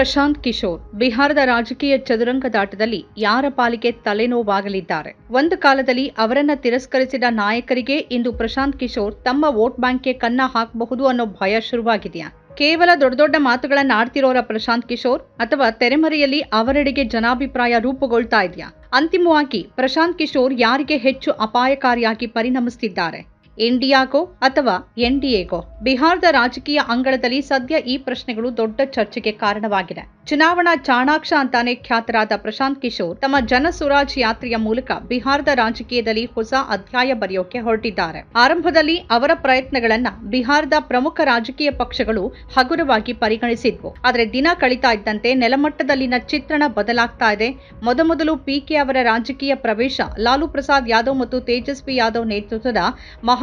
ಪ್ರಶಾಂತ್ ಕಿಶೋರ್ ಬಿಹಾರದ ರಾಜಕೀಯ ಚದುರಂಗದಾಟದಲ್ಲಿ ಯಾರ ಪಾಲಿಗೆ ತಲೆನೋವಾಗಲಿದ್ದಾರೆ? ಒಂದು ಕಾಲದಲ್ಲಿ ಅವರನ್ನ ತಿರಸ್ಕರಿಸಿದ ನಾಯಕರಿಗೆ ಇಂದು ಪ್ರಶಾಂತ್ ಕಿಶೋರ್ ತಮ್ಮ ವೋಟ್ ಬ್ಯಾಂಕ್ಗೆ ಕನ್ನ ಹಾಕಬಹುದು ಅನ್ನೋ ಭಯ ಶುರುವಾಗಿದೆಯಾ? ಕೇವಲ ದೊಡ್ಡ ದೊಡ್ಡ ಮಾತುಗಳನ್ನ ಆಡ್ತಿರೋರ ಪ್ರಶಾಂತ್ ಕಿಶೋರ್ ಅಥವಾ ತೆರೆಮರೆಯಲ್ಲಿ ಅವರೆಡೆಗೆ ಜನಾಭಿಪ್ರಾಯ ರೂಪುಗೊಳ್ತಾ ಇದೆಯಾ? ಅಂತಿಮವಾಗಿ ಪ್ರಶಾಂತ್ ಕಿಶೋರ್ ಯಾರಿಗೆ ಹೆಚ್ಚು ಅಪಾಯಕಾರಿಯಾಗಿ ಪರಿಣಮಿಸುತ್ತಿದ್ದಾರೆ ಇಂಡಿಯಾಗೋ ಅಥವಾ ಎನ್ಡಿಎಗೋ? ಬಿಹಾರದ ರಾಜಕೀಯ ಅಂಗಳದಲ್ಲಿ ಸದ್ಯ ಈ ಪ್ರಶ್ನೆಗಳು ದೊಡ್ಡ ಚರ್ಚೆಗೆ ಕಾರಣವಾಗಿದೆ. ಚುನಾವಣಾ ಚಾಣಾಕ್ಷ ಅಂತಾನೆ ಖ್ಯಾತರಾದ ಪ್ರಶಾಂತ್ ಕಿಶೋರ್ ತಮ್ಮ ಜನ ಸುರಾಜ್ ಯಾತ್ರೆಯ ಮೂಲಕ ಬಿಹಾರದ ರಾಜಕೀಯದಲ್ಲಿ ಹೊಸ ಅಧ್ಯಾಯ ಬರೆಯೋಕೆ ಹೊರಟಿದ್ದಾರೆ. ಆರಂಭದಲ್ಲಿ ಅವರ ಪ್ರಯತ್ನಗಳನ್ನ ಬಿಹಾರದ ಪ್ರಮುಖ ರಾಜಕೀಯ ಪಕ್ಷಗಳು ಹಗುರವಾಗಿ ಪರಿಗಣಿಸಿದ್ವು. ಆದರೆ ದಿನ ಕಳೀತಾ ಇದ್ದಂತೆ ನೆಲಮಟ್ಟದಲ್ಲಿನ ಚಿತ್ರಣ ಬದಲಾಗ್ತಾ ಇದೆ. ಮೊದಮೊದಲು ಪಿಕೆ ಅವರ ರಾಜಕೀಯ ಪ್ರವೇಶ, ಲಾಲು ಪ್ರಸಾದ್ ಯಾದವ್ ಮತ್ತು ತೇಜಸ್ವಿ ಯಾದವ್ ನೇತೃತ್ವದ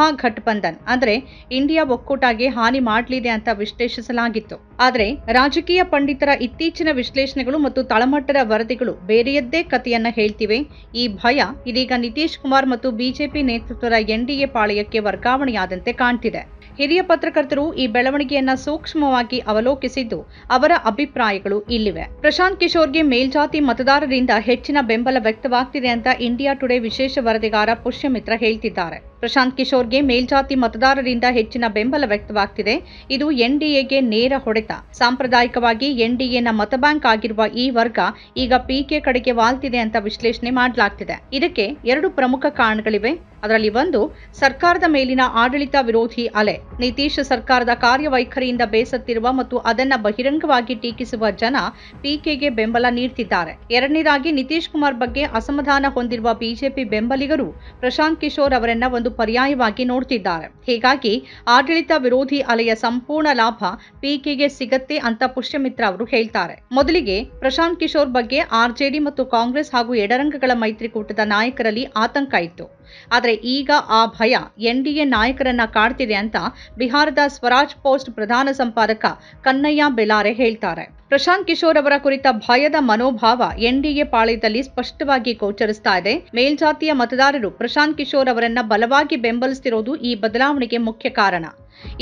ಮಹಾಘಟಬಂಧನ್. ಅಂದ್ರೆ ಇಂಡಿಯಾ ಒಕ್ಕೂಟಗೆ ಹಾನಿ ಮಾಡಲಿದೆ ಅಂತ ವಿಶ್ಲೇಷಿಸಲಾಗಿತ್ತು. ಆದರೆ ರಾಜಕೀಯ ಪಂಡಿತರ ಇತ್ತೀಚಿನ ವಿಶ್ಲೇಷಣೆಗಳು ಮತ್ತು ತಳಮಟ್ಟದ ವರದಿಗಳು ಬೇರೆಯದ್ದೇ ಕಥೆಯನ್ನ ಹೇಳ್ತಿವೆ. ಈ ಭಯ ಇದೀಗ ನಿತೀಶ್ ಕುಮಾರ್ ಮತ್ತು ಬಿಜೆಪಿ ನೇತೃತ್ವದ ಎನ್ಡಿಎ ಪಾಳಯಕ್ಕೆ ವರ್ಗಾವಣೆಯಾದಂತೆ ಕಾಣ್ತಿದೆ. ಹಿರಿಯ ಪತ್ರಕರ್ತರು ಈ ಬೆಳವಣಿಗೆಯನ್ನ ಸೂಕ್ಷ್ಮವಾಗಿ ಅವಲೋಕಿಸಿದ್ದು ಅವರ ಅಭಿಪ್ರಾಯಗಳು ಇಲ್ಲಿವೆ. ಪ್ರಶಾಂತ್ ಕಿಶೋರ್ಗೆ ಮೇಲ್ಜಾತಿ ಮತದಾರರಿಂದ ಹೆಚ್ಚಿನ ಬೆಂಬಲ ವ್ಯಕ್ತವಾಗ್ತಿದೆ ಅಂತ ಇಂಡಿಯಾ ಟುಡೇ ವಿಶೇಷ ವರದಿಗಾರ ಪುಷ್ಯಮಿತ್ರ ಹೇಳ್ತಿದ್ದಾರೆ. ಪ್ರಶಾಂತ್ ಕಿಶೋರ್ಗೆ ಮೇಲ್ಜಾತಿ ಮತದಾರರಿಂದ ಹೆಚ್ಚಿನ ಬೆಂಬಲ ವ್ಯಕ್ತವಾಗ್ತಿದೆ. ಇದು ಎನ್ಡಿಎಗೆ ನೇರ ಹೊಡೆತ. ಸಾಂಪ್ರದಾಯಿಕವಾಗಿ ಎನ್ಡಿಎನ ಮತಬ್ಯಾಂಕ್ ಆಗಿರುವ ಈ ವರ್ಗ ಈಗ ಪಿಕೆ ಕಡೆಗೆ ವಾಲ್ತಿದೆ ಅಂತ ವಿಶ್ಲೇಷಣೆ ಮಾಡಲಾಗ್ತಿದೆ. ಇದಕ್ಕೆ ಎರಡು ಪ್ರಮುಖ ಕಾರಣಗಳಿವೆ. ಅದರಲ್ಲಿ ಒಂದು, ಸರ್ಕಾರದ ಮೇಲಿನ ಆಡಳಿತ ವಿರೋಧಿ ಅಲೆ. ನಿತೀಶ್ ಸರ್ಕಾರದ ಕಾರ್ಯವೈಖರಿಯಿಂದ ಬೇಸತ್ತಿರುವ ಮತ್ತು ಅದನ್ನ ಬಹಿರಂಗವಾಗಿ ಟೀಕಿಸುವ ಜನ ಪಿಕೆಗೆ ಬೆಂಬಲ ನೀಡ್ತಿದ್ದಾರೆ. ಎರಡನೇದಾಗಿ ನಿತೀಶ್ ಕುಮಾರ್ ಬಗ್ಗೆ ಅಸಮಾಧಾನ ಹೊಂದಿರುವ ಬಿಜೆಪಿ ಬೆಂಬಲಿಗರು ಪ್ರಶಾಂತ್ ಕಿಶೋರ್ ಅವರನ್ನ ಒಂದು ಪರ್ಯಾಯವಾಗಿ ನೋಡ್ತಿದ್ದಾರೆ. ಹೀಗಾಗಿ ಆಡಳಿತ ವಿರೋಧಿ ಅಲೆಯ ಸಂಪೂರ್ಣ ಲಾಭ ಪಿಕೆಗೆ ಸಿಗತ್ತೆ ಅಂತ ಪುಷ್ಯಮಿತ್ರ ಅವರು ಹೇಳ್ತಾರೆ. ಮೊದಲಿಗೆ ಪ್ರಶಾಂತ್ ಕಿಶೋರ್ ಬಗ್ಗೆ ಆರ್ಜೆಡಿ ಮತ್ತು ಕಾಂಗ್ರೆಸ್ ಹಾಗೂ ಎಡರಂಗಗಳ ಮೈತ್ರಿಕೂಟದ ನಾಯಕರಲ್ಲಿ ಆತಂಕ ಇತ್ತು. ಆದರೆ ಈಗ ಆ ಭಯ ಎನ್ ಡಿಎ ನಾಯಕರನ್ನ ಕಾಡ್ತಿದೆ ಅಂತ ಬಿಹಾರದ ಸ್ವರಾಜ್ ಪೋಸ್ಟ್ ಪ್ರಧಾನ ಸಂಪಾದಕ ಕನ್ನಯ್ಯ ಬೆಲಾರೆ ಹೇಳ್ತಾರೆ. ಪ್ರಶಾಂತ್ ಕಿಶೋರ್ ಅವರ ಕುರಿತ ಭಯದ ಮನೋಭಾವ ಎನ್ಡಿಎ ಪಾಳ್ಯದಲ್ಲಿ ಸ್ಪಷ್ಟವಾಗಿ ಗೋಚರಿಸ್ತಾ ಇದೆ. ಮೇಲ್ಜಾತಿಯ ಮತದಾರರು ಪ್ರಶಾಂತ್ ಕಿಶೋರ್ ಅವರನ್ನ ಬಲವಾಗಿ ಬೆಂಬಲಿಸ್ತಿರೋದು ಈ ಬದಲಾವಣೆಗೆ ಮುಖ್ಯ ಕಾರಣ.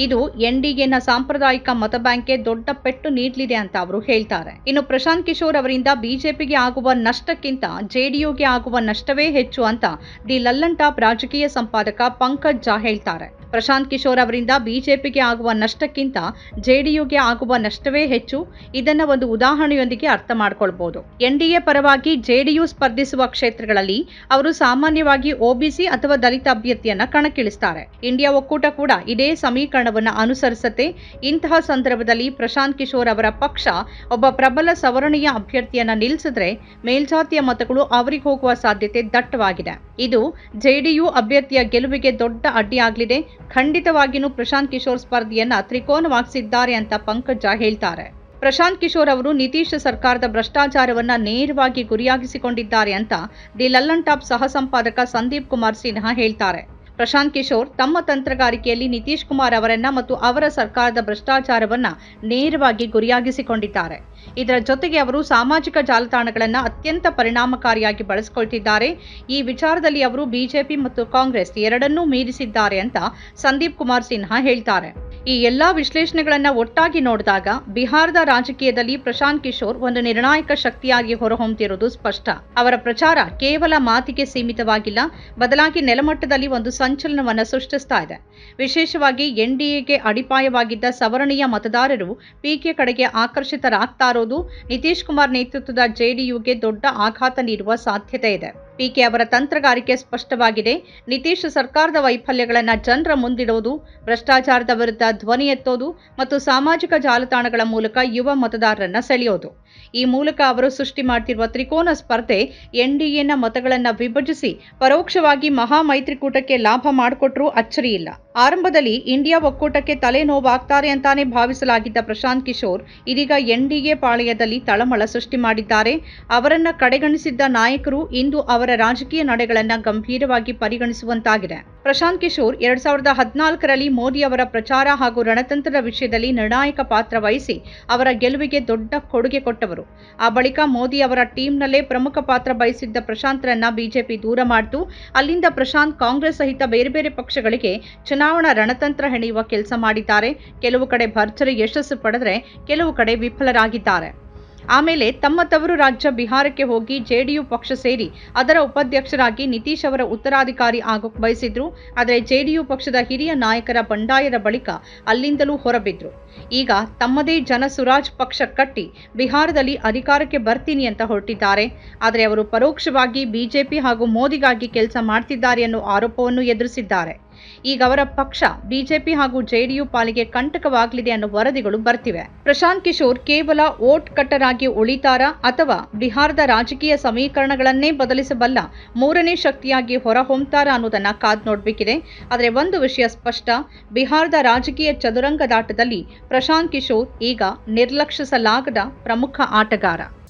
ಇದು ಎನ್ಡಿಎನ ಸಾಂಪ್ರದಾಯಿಕ ಮತ ಬ್ಯಾಂಕ್ಗೆ ದೊಡ್ಡ ಪೆಟ್ಟು ನೀಡಲಿದೆ ಅಂತ ಅವರು ಹೇಳ್ತಾರೆ. ಇನ್ನು ಪ್ರಶಾಂತ್ ಕಿಶೋರ್ ಅವರಿಂದ ಬಿಜೆಪಿಗೆ ಆಗುವ ನಷ್ಟಕ್ಕಿಂತ ಜೆಡಿಯುಗೆ ಆಗುವ ನಷ್ಟವೇ ಹೆಚ್ಚು ಅಂತ ದಿ ಲಲ್ಲನ್ ಟಾಪ್ ರಾಜಕೀಯ ಸಂಪಾದಕ ಪಂಕಜ್ ಜಾ ಹೇಳ್ತಾರೆ. ಪ್ರಶಾಂತ್ ಕಿಶೋರ್ ಅವರಿಂದ ಬಿಜೆಪಿಗೆ ಆಗುವ ನಷ್ಟಕ್ಕಿಂತ ಜೆಡಿಯುಗೆ ಆಗುವ ನಷ್ಟವೇ ಹೆಚ್ಚು, ಇದನ್ನ ಒಂದು ಉದಾಹರಣೆಯೊಂದಿಗೆ ಅರ್ಥ ಮಾಡ್ಕೊಳ್ಬಹುದು ಎನ್ಡಿಎ ಪರವಾಗಿ ಜೆಡಿಯು ಸ್ಪರ್ಧಿಸುವ ಕ್ಷೇತ್ರಗಳಲ್ಲಿ ಅವರು ಸಾಮಾನ್ಯವಾಗಿ ಒಬಿಸಿ ಅಥವಾ ದಲಿತ ಅಭ್ಯರ್ಥಿಯನ್ನ ಕಣಕ್ಕಿಳಿಸ್ತಾರೆ. ಇಂಡಿಯಾ ಒಕ್ಕೂಟ ಕೂಡ ಇದೇ ಸಮೀಕರಣವನ್ನು ಅನುಸರಿಸುತ್ತೆ. ಇಂತಹ ಸಂದರ್ಭದಲ್ಲಿ ಪ್ರಶಾಂತ್ ಕಿಶೋರ್ ಅವರ ಪಕ್ಷ ಒಬ್ಬ ಪ್ರಬಲ ಸವರ್ಣೀಯ ಅಭ್ಯರ್ಥಿಯನ್ನ ನಿಲ್ಲಿಸಿದ್ರೆ ಮೇಲ್ಜಾತಿಯ ಮತಗಳು ಅವರಿಗೆ ಹೋಗುವ ಸಾಧ್ಯತೆ ದಟ್ಟವಾಗಿದೆ. ಇದು ಜೆಡಿಯು ಅಭ್ಯರ್ಥಿಯ ಗೆಲುವಿಗೆ ದೊಡ್ಡ ಅಡ್ಡಿಯಾಗಲಿದೆ ಖಂಡಿತವಾಗಿಯೂ ಪ್ರಶಾಂತ್ ಕಿಶೋರ್ ಸ್ಪರ್ಧೆಯನ್ನ ತ್ರಿಕೋನವಾಗಿಸಿದ್ದಾರೆ ಅಂತ ಪಂಕಜ ಹೇಳ್ತಾರೆ. ಪ್ರಶಾಂತ್ ಕಿಶೋರ್ ಅವರು ನಿತೀಶ್ ಸರ್ಕಾರದ ಭ್ರಷ್ಟಾಚಾರವನ್ನ ನೇರವಾಗಿ ಗುರಿಯಾಗಿಸಿಕೊಂಡಿದ್ದಾರೆ ಅಂತ ದಿ ಲಲ್ಲನ್ ಟಾಪ್ ಸಹ ಸಂಪಾದಕ ಸಂದೀಪ್ ಕುಮಾರ್ ಸಿನ್ಹಾ ಹೇಳ್ತಾರೆ. ಪ್ರಶಾಂತ್ ಕಿಶೋರ್ ತಮ್ಮ ತಂತ್ರಗಾರಿಕೆಯಲ್ಲಿ ನಿತೀಶ್ ಕುಮಾರ್ ಅವರನ್ನ ಮತ್ತು ಅವರ ಸರ್ಕಾರದ ಭ್ರಷ್ಟಾಚಾರವನ್ನ ನೇರವಾಗಿ ಗುರಿಯಾಗಿಸಿಕೊಂಡಿದ್ದಾರೆ. ಇದರ ಜೊತೆಗೆ ಅವರು ಸಾಮಾಜಿಕ ಜಾಲತಾಣಗಳನ್ನು ಅತ್ಯಂತ ಪರಿಣಾಮಕಾರಿಯಾಗಿ ಬಳಸಿಕೊಳ್ತಿದ್ದಾರೆ. ಈ ವಿಚಾರದಲ್ಲಿ ಅವರು ಬಿಜೆಪಿ ಮತ್ತು ಕಾಂಗ್ರೆಸ್ ಎರಡನ್ನೂ ಮೀರಿಸಿದ್ದಾರೆ ಅಂತ ಸಂದೀಪ್ ಕುಮಾರ್ ಸಿನ್ಹಾ ಹೇಳ್ತಾರೆ. ಈ ಎಲ್ಲ ವಿಶ್ಲೇಷಣೆಗಳನ್ನು ಒಟ್ಟಾಗಿ ನೋಡಿದಾಗ ಬಿಹಾರದ ರಾಜಕೀಯದಲ್ಲಿ ಪ್ರಶಾಂತ್ ಕಿಶೋರ್ ಒಂದು ನಿರ್ಣಾಯಕ ಶಕ್ತಿಯಾಗಿ ಹೊರಹೊಮ್ಮುತ್ತಿರುವುದು ಸ್ಪಷ್ಟ. ಅವರ ಪ್ರಚಾರ ಕೇವಲ ಮಾತಿಗೆ ಸೀಮಿತವಾಗಿಲ್ಲ, ಬದಲಾಗಿ ನೆಲಮಟ್ಟದಲ್ಲಿ ಒಂದು ಸಂಚಲನವನ್ನು ಸೃಷ್ಟಿಸ್ತಾ ಇದೆ. ವಿಶೇಷವಾಗಿ ಎನ್ಡಿಎಗೆ ಅಡಿಪಾಯವಾಗಿದ್ದ ಸವರ್ಣೀಯ ಮತದಾರರು ಪಿಕೆ ಕಡೆಗೆ ಆಕರ್ಷಿತರಾಗ್ತಾ ಇರೋದು, ನಿತೀಶ್ ಕುಮಾರ್ ನೇತೃತ್ವದ ಜೆಡಿಯುಗೆ ದೊಡ್ಡ ಆಘಾತ ನೀಡುವ ಸಾಧ್ಯತೆ ಇದೆ. ಪಿಕೆ ಅವರ ತಂತ್ರಗಾರಿಕೆ ಸ್ಪಷ್ಟವಾಗಿದೆ. ನಿತೀಶ್ ಸರ್ಕಾರದ ವೈಫಲ್ಯಗಳನ್ನು ಜನರ ಮುಂದಿಡೋದು, ಭ್ರಷ್ಟಾಚಾರದ ವಿರುದ್ಧ ಧ್ವನಿ ಎತ್ತೋದು ಮತ್ತು ಸಾಮಾಜಿಕ ಜಾಲತಾಣಗಳ ಮೂಲಕ ಯುವ ಮತದಾರರನ್ನು ಸೆಳೆಯೋದು. ಈ ಮೂಲಕ ಅವರು ಸೃಷ್ಟಿ ಮಾಡ್ತಿರುವ ತ್ರಿಕೋನ ಸ್ಪರ್ಧೆ ಎನ್ಡಿಎನ ಮತಗಳನ್ನು ವಿಭಜಿಸಿ ಪರೋಕ್ಷವಾಗಿ ಮಹಾ ಮೈತ್ರಿಕೂಟಕ್ಕೆ ಲಾಭ ಮಾಡಿಕೊಟ್ರೂ ಅಚ್ಚರಿಯಿಲ್ಲ ಆರಂಭದಲ್ಲಿ ಇಂಡಿಯಾ ಒಕ್ಕೂಟಕ್ಕೆ ತಲೆನೋವಾಗ್ತಾರೆ ಅಂತಾನೆ ಭಾವಿಸಲಾಗಿದ್ದ ಪ್ರಶಾಂತ್ ಕಿಶೋರ್ ಇದೀಗ ಎನ್ಡಿಎ ಪಾಳಯದಲ್ಲಿ ತಳಮಳ ಸೃಷ್ಟಿ ಮಾಡಿದ್ದಾರೆ. ಅವರನ್ನ ಕಡೆಗಣಿಸಿದ್ದ ನಾಯಕರು ಇಂದು ಅವರ ರಾಜಕೀಯ ನಡೆಗಳನ್ನು ಗಂಭೀರವಾಗಿ ಪರಿಗಣಿಸುವಂತಾಗಿದೆ. ಪ್ರಶಾಂತ್ ಕಿಶೋರ್ ಎರಡ್ ಸಾವಿರದ ಹದಿನಾಲ್ಕರಲ್ಲಿ ಮೋದಿ ಅವರ ಪ್ರಚಾರ ಹಾಗೂ ರಣತಂತ್ರದ ವಿಷಯದಲ್ಲಿ ನಿರ್ಣಾಯಕ ಪಾತ್ರ ವಹಿಸಿ ಅವರ ಗೆಲುವಿಗೆ ದೊಡ್ಡ ಕೊಡುಗೆ ಕೊಟ್ಟವರು. ಆ ಬಳಿಕ ಮೋದಿ ಅವರ ಟೀಮ್ನಲ್ಲೇ ಪ್ರಮುಖ ಪಾತ್ರ ವಹಿಸಿದ್ದ ಪ್ರಶಾಂತ್ರನ್ನ ಬಿಜೆಪಿ ದೂರ ಮಾಡಿತು. ಅಲ್ಲಿಂದ ಪ್ರಶಾಂತ್ ಕಾಂಗ್ರೆಸ್ ಸಹಿತ ಬೇರೆ ಬೇರೆ ಪಕ್ಷಗಳಿಗೆ ಚುನಾವಣಾ ರಣತಂತ್ರ ಹೆಣೆಯುವ ಕೆಲಸ ಮಾಡಿದ್ದಾರೆ. ಕೆಲವು ಕಡೆ ಭರ್ಜರಿ ಯಶಸ್ಸು ಪಡೆದರೆ ಕೆಲವು ಕಡೆ ವಿಫಲರಾಗಿದ್ದಾರೆ. ಆಮೇಲೆ ತಮ್ಮ ತವರು ರಾಜ್ಯ ಬಿಹಾರಕ್ಕೆ ಹೋಗಿ ಜೆಡಿಯು ಪಕ್ಷ ಸೇರಿ ಅದರ ಉಪಾಧ್ಯಕ್ಷರಾಗಿ ನಿತೀಶ್ ಅವರ ಉತ್ತರಾಧಿಕಾರಿ ಆಗೋಕೆ ಬಯಸಿದ್ರು. ಆದರೆ ಜೆಡಿಯು ಪಕ್ಷದ ಹಿರಿಯ ನಾಯಕರ ಬಂಡಾಯದ ಬಳಿಕ ಅಲ್ಲಿಂದಲೂ ಹೊರಬಿದ್ರು. ಈಗ ತಮ್ಮದೇ ಜನ ಸುರಾಜ್ ಪಕ್ಷ ಕಟ್ಟಿ ಬಿಹಾರದಲ್ಲಿ ಅಧಿಕಾರಕ್ಕೆ ಬರ್ತೀನಿ ಅಂತ ಹೊರಟಿದ್ದಾರೆ. ಆದರೆ ಅವರು ಪರೋಕ್ಷವಾಗಿ ಬಿಜೆಪಿ ಹಾಗೂ ಮೋದಿಗಾಗಿ ಕೆಲಸ ಮಾಡ್ತಿದ್ದಾರೆ ಅನ್ನೋ ಆರೋಪವನ್ನು ಎದುರಿಸಿದ್ದಾರೆ. ಈಗ ಅವರ ಪಕ್ಷ ಬಿಜೆಪಿ ಹಾಗೂ ಜೆಡಿಯು ಪಾಲಿಗೆ ಕಂಟಕವಾಗಲಿದೆ ಅನ್ನೋ ವರದಿಗಳು ಬರ್ತಿವೆ. ಪ್ರಶಾಂತ್ ಕಿಶೋರ್ ಕೇವಲ ವೋಟ್ ಕಟ್ಟರಾಗಿ ಉಳಿತಾರಾ ಅಥವಾ ಬಿಹಾರದ ರಾಜಕೀಯ ಸಮೀಕರಣಗಳನ್ನೇ ಬದಲಿಸಬಲ್ಲ ಮೂರನೇ ಶಕ್ತಿಯಾಗಿ ಹೊರಹೊಮ್ತಾರ ಅನ್ನೋದನ್ನ ಕಾದ್ ನೋಡ್ಬೇಕಿದೆ. ಆದರೆ ಒಂದು ವಿಷಯ ಸ್ಪಷ್ಟ, ಬಿಹಾರದ ರಾಜಕೀಯ ಚದುರಂಗದಾಟದಲ್ಲಿ ಪ್ರಶಾಂತ್ ಕಿಶೋರ್ ಈಗ ನಿರ್ಲಕ್ಷಿಸಲಾಗದ ಪ್ರಮುಖ ಆಟಗಾರ.